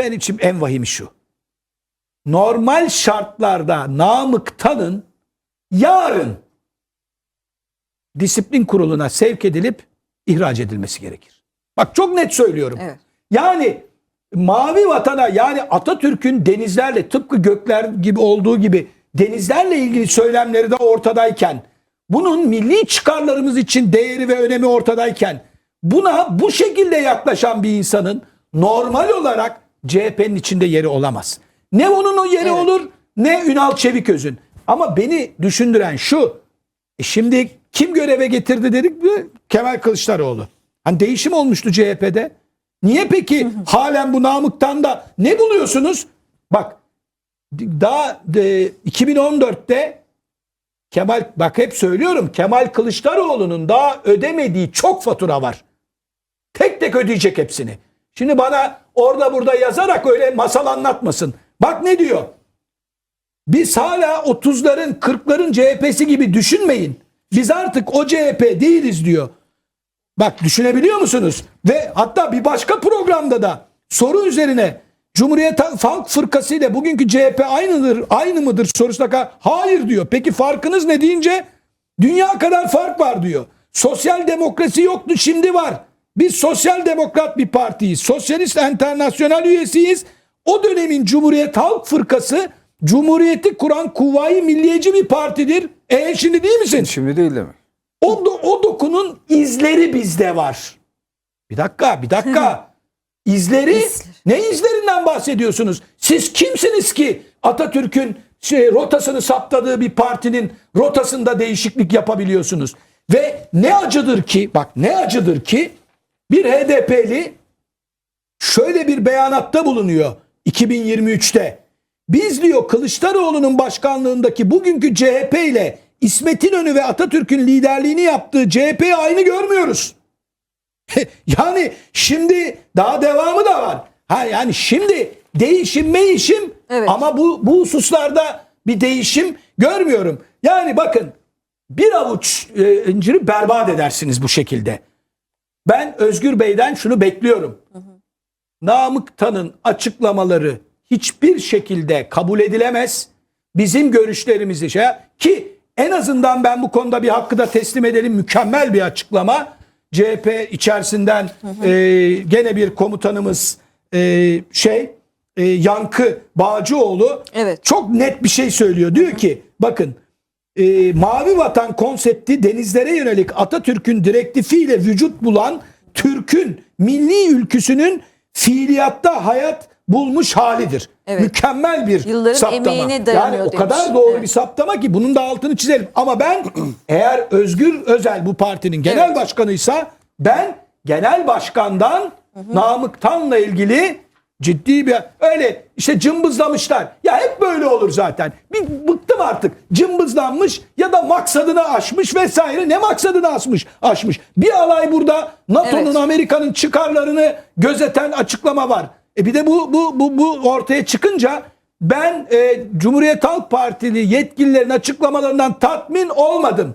ben için en vahimi şu. Normal şartlarda Namık Tan'ın yarın disiplin kuruluna sevk edilip ihraç edilmesi gerekir. Bak çok net söylüyorum. Evet. Yani mavi vatana yani Atatürk'ün denizlerle tıpkı gökler gibi olduğu gibi denizlerle ilgili söylemleri de ortadayken bunun milli çıkarlarımız için değeri ve önemi ortadayken buna bu şekilde yaklaşan bir insanın normal olarak CHP'nin içinde yeri olamaz. Ne onun o yeri Evet. olur ne Ünal Çeviköz'ün. Ama beni düşündüren şu. e şimdi kim göreve getirdi dedik mi? Kemal Kılıçdaroğlu. Hani değişim olmuştu CHP'de. Niye peki halen bu Namık'tan da ne buluyorsunuz? Bak daha e, 2014'te Kemal bak hep söylüyorum Kemal Kılıçdaroğlu'nun daha ödemediği çok fatura var. Tek tek ödeyecek hepsini. Şimdi bana orada burada yazarak öyle masal anlatmasın. Bak ne diyor? Biz hala 30'ların 40'ların CHP'si gibi düşünmeyin. Biz artık o CHP değiliz diyor. Bak düşünebiliyor musunuz? Ve hatta bir başka programda da soru üzerine Cumhuriyet Halk Fırkası ile bugünkü CHP aynıdır, aynı mıdır sorusuna hayır diyor. Peki farkınız ne deyince dünya kadar fark var diyor. Sosyal demokrasi yoktu şimdi var. Biz sosyal demokrat bir partiyiz. Sosyalist Enternasyonel üyesiyiz. O dönemin Cumhuriyet Halk Fırkası Cumhuriyeti kuran kuvvayi milliyeci bir partidir. E şimdi değil misin? Şimdi değil değil mi? O, do- o dokunun izleri bizde var. Bir dakika, bir dakika. İzleri, İzler. ne izlerinden bahsediyorsunuz? Siz kimsiniz ki Atatürk'ün şey, rotasını saptadığı bir partinin rotasında değişiklik yapabiliyorsunuz? Ve ne acıdır ki, bak ne acıdır ki bir HDP'li şöyle bir beyanatta bulunuyor 2023'te. Biz diyor Kılıçdaroğlu'nun başkanlığındaki bugünkü CHP ile İsmet İnönü ve Atatürk'ün liderliğini yaptığı CHP'yi aynı görmüyoruz. yani şimdi daha devamı da var. Ha yani şimdi değişim meyişim Evet. ama bu bu hususlarda bir değişim görmüyorum. Yani bakın bir avuç e, inciri berbat edersiniz bu şekilde. Ben Özgür Bey'den şunu bekliyorum. Namık Tan'ın açıklamaları hiçbir şekilde kabul edilemez. Bizim görüşlerimizi şey ki en azından ben bu konuda bir hakkı da teslim edelim. Mükemmel bir açıklama. CHP içerisinden e, gene bir komutanımız e, şey e, Yankı Bağcıoğlu Evet. çok net bir şey söylüyor. Diyor ki bakın e, mavi vatan konsepti denizlere yönelik Atatürk'ün direktifiyle vücut bulan Türk'ün milli ülküsünün fiiliyatta hayat bulmuş halidir. Evet. Mükemmel bir Yılların saptama. emeğine dayanıyor yani o demiş. kadar doğru Evet. bir saptama ki bunun da altını çizelim. Ama ben eğer Özgür Özel bu partinin genel Evet. başkanıysa ben genel başkandan Namık Tan'la ilgili ciddi bir öyle işte cımbızlamışlar. Ya hep böyle olur zaten. Bir bıktım artık. Cımbızlanmış ya da maksadını aşmış vesaire. Ne maksadını aşmış? Aşmış. Bir alay burada NATO'nun Evet. Amerika'nın çıkarlarını gözeten açıklama var. E bir de bu bu bu bu ortaya çıkınca ben e, Cumhuriyet Halk Partili yetkililerin açıklamalarından tatmin olmadım.